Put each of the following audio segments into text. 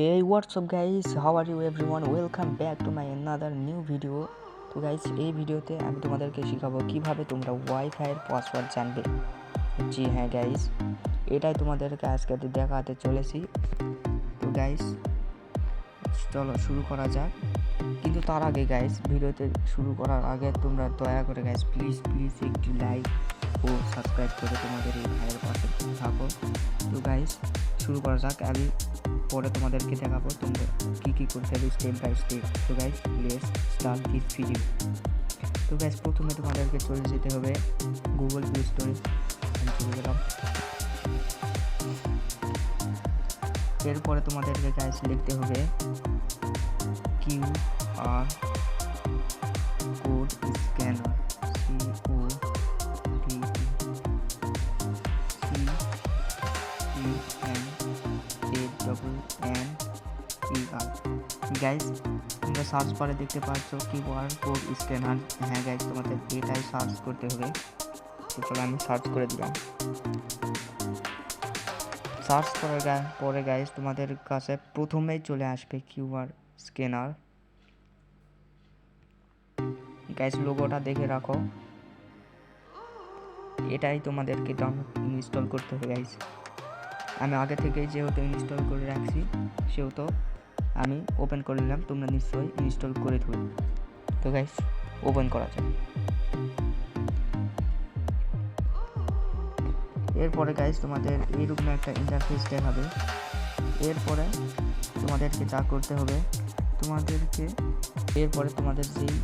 Hey what's up guys? How are you, everyone? Welcome back to my another new video. তো guys এই ভিডিওতে আমি তোমাদেরকে শেখাবো কীভাবে তোমরা ওয়াইফাইয়ের পাসওয়ার্ড জানবে। জি হ্যাঁ গাইস এটাই তোমাদেরকে আজকে দেখাতে চলেছি। তো গাইস চলো শুরু করা যাক। কিন্তু তার আগে গাইস ভিডিওতে শুরু করার আগে তোমরা দয়া করে গাইস প্লিজ প্লিজ একটি লাইক ও সাবস্ক্রাইব করে তোমাদের এই ভাইয়ের পাশে থাকো। তো গাইস শুরু করা যাক। আমি পরে তোমাদেরকে দেখাবো তোমরা কী কী করতে হবে স্টেপ বাই স্টেপ তো guys let's start this video তো গাইজ প্রথমে তোমাদেরকে চলে যেতে হবে গুগল প্লে স্টোরে আমি চলে গেলাম। এরপরে তোমাদেরকে গাইজ লিখতে হবে কিউ আর গাইস তোমরা সার্চ করে দেখতে পাচ্ছ কিউআর কোড স্ক্যানার হ্যাঁ গাইস তোমাদের এটাই সার্চ করতে হবে। তো চলো আমি সার্চ করে দিলাম। সার্চ করার পরে গাইস তোমাদের কাছে প্রথমেই চলে আসবে কিউআর স্ক্যানার গাইস লোগোটা দেখে রাখো। এটাই তোমাদেরকে ইনস্টল করতে হবে গাইস আমি আগে থেকেই যেহেতু ইনস্টল করে রাখছি, সেহেতু আমি ওপেন করে নিলাম, তোমরা নিশ্চয়ই ইনস্টল করে দেবে তো গাইস ওপেন করা যাক। এরপরে গাইস তোমাদের এইরকম একটা ইন্টারফেস দেখাবে। এরপরে তোমাদেরকে যা করতে হবে, তোমাদেরকে এরপরে তোমাদের যেই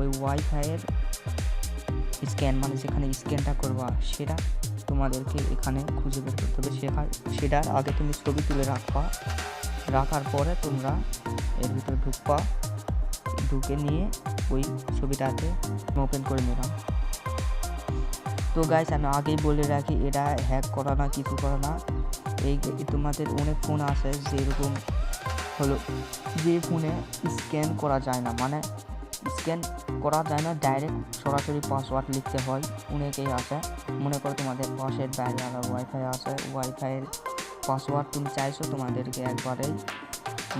ওই ওয়াইফাইয়ের স্ক্যান মানে যেখানে স্ক্যানটা করবা, সেটা তোমাদেরকে এখানে খুঁজে বের করতে হবে। সেখা সেটার আগে তুমি ছবি তুলে রাখবা। রাখার পরে তোমরা এর ভিতরে ঢুকবা। ঢুকে নিয়ে ওই ছবিটাকে ওপেন করে নিলাম। তো গাইস আমি আগেই বলে রাখি এটা হ্যাক করা না, কিছু করা না। এই তোমাদের অনেক ফোন আছে যেরকম হলো, যে ফোনে স্ক্যান করা যায় না। মানে স্ক্যান করা যায় না ডাইরেক্ট সরাসরি পাসওয়ার্ড লিখতে হয়। অনেকেই আছে। মনে করো তোমাদের পাশের বাইরে আলাদা ওয়াইফাই আছে ওয়াইফাইয়ের পাসওয়ার্ড তুমি চাইছো তোমাদেরকে একবারেই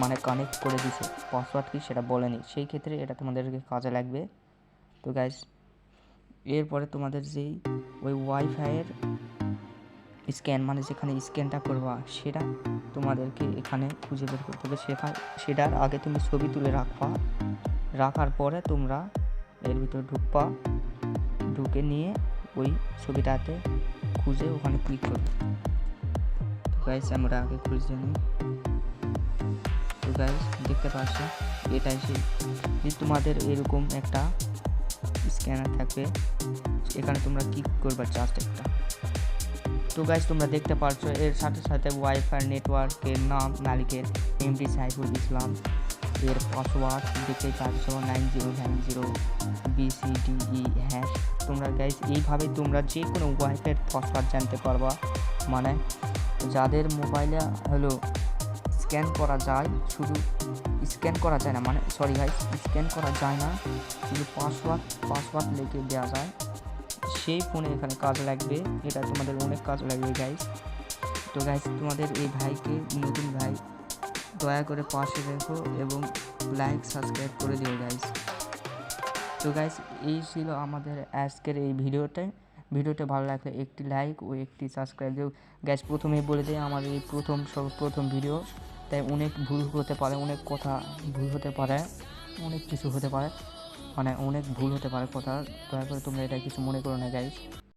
মানে কানেক্ট করে দিছে। পাসওয়ার্ড কি সেটা বলেনি সেই ক্ষেত্রে এটা তোমাদেরকে কাজে লাগবে। তো গাইস এরপরে তোমাদের যেই ওই ওয়াইফাইয়ের স্ক্যান মানে যেখানে স্ক্যানটা করবা, সেটা তোমাদেরকে এখানে খুঁজে বের করতে হবে। সেটার আগে তুমি ছবি তুলে রাখবা। রাখার পরে তোমরা এর ভিতরে ঢুকবা। ঢুকে নিয়ে ওই ছবিটাতে খুঁজে ওখানে ক্লিক করবে। গাইস আমরা আগে খুঁজে নিই তো গাইস দেখতে পাচ্ছ, এটাই সেই যে তোমাদের এরকম একটা স্ক্যানার থাকবে, এখানে তোমরা ক্লিক করবে জাস্ট একটা। তো গাইস তোমরা দেখতে পাচ্ছ, এর সাথে সাথে ওয়াইফাই নেটওয়ার্কের নাম, মালিকের এমডি সাইফুল ইসলাম, এর পাসওয়ার্ড দেখতেই পাচ্ছ nine zero nine zero BCDE hash তোমরা গাইস এইভাবে তোমরা যে কোনো ওয়াইফাইয়ের পাসওয়ার্ড জানতে পারবা মানে যাদের মোবাইলে হলো স্ক্যান করা যায়, শুধু স্ক্যান করা যায় না মানে সরি ভাই, স্ক্যান করা যায় না, শুধু পাসওয়ার্ড পাসওয়ার্ড লিখে দেওয়া যায়। সেই ফোনে এখানে কাজ লাগবে, এটা তোমাদের অনেক কাজ লাগবে গাইস তো গাইস তোমাদের এই ভাইকে, নতুন ভাই, দয়া করে পাশে রেখো এবং লাইক সাবস্ক্রাইব করে দিও গাইস তো গাইস এই ছিল আমাদের আজকের এই ভিডিওতে। ভিডিওটা ভালো লাগলে একটি লাইক ও একটি সাবস্ক্রাইব দিও। গ্যাস প্রথমেই বলে দেয় আমার এই প্রথম, সর্বপ্রথম প্রথম ভিডিও তাই অনেক ভুল হতে পারে, অনেক কথা ভুল হতে পারে, অনেক কিছু হতে পারে মানে অনেক ভুল হতে পারে কথা। দয়া করে তোমরা এটা কিছু মনে করো না গাইস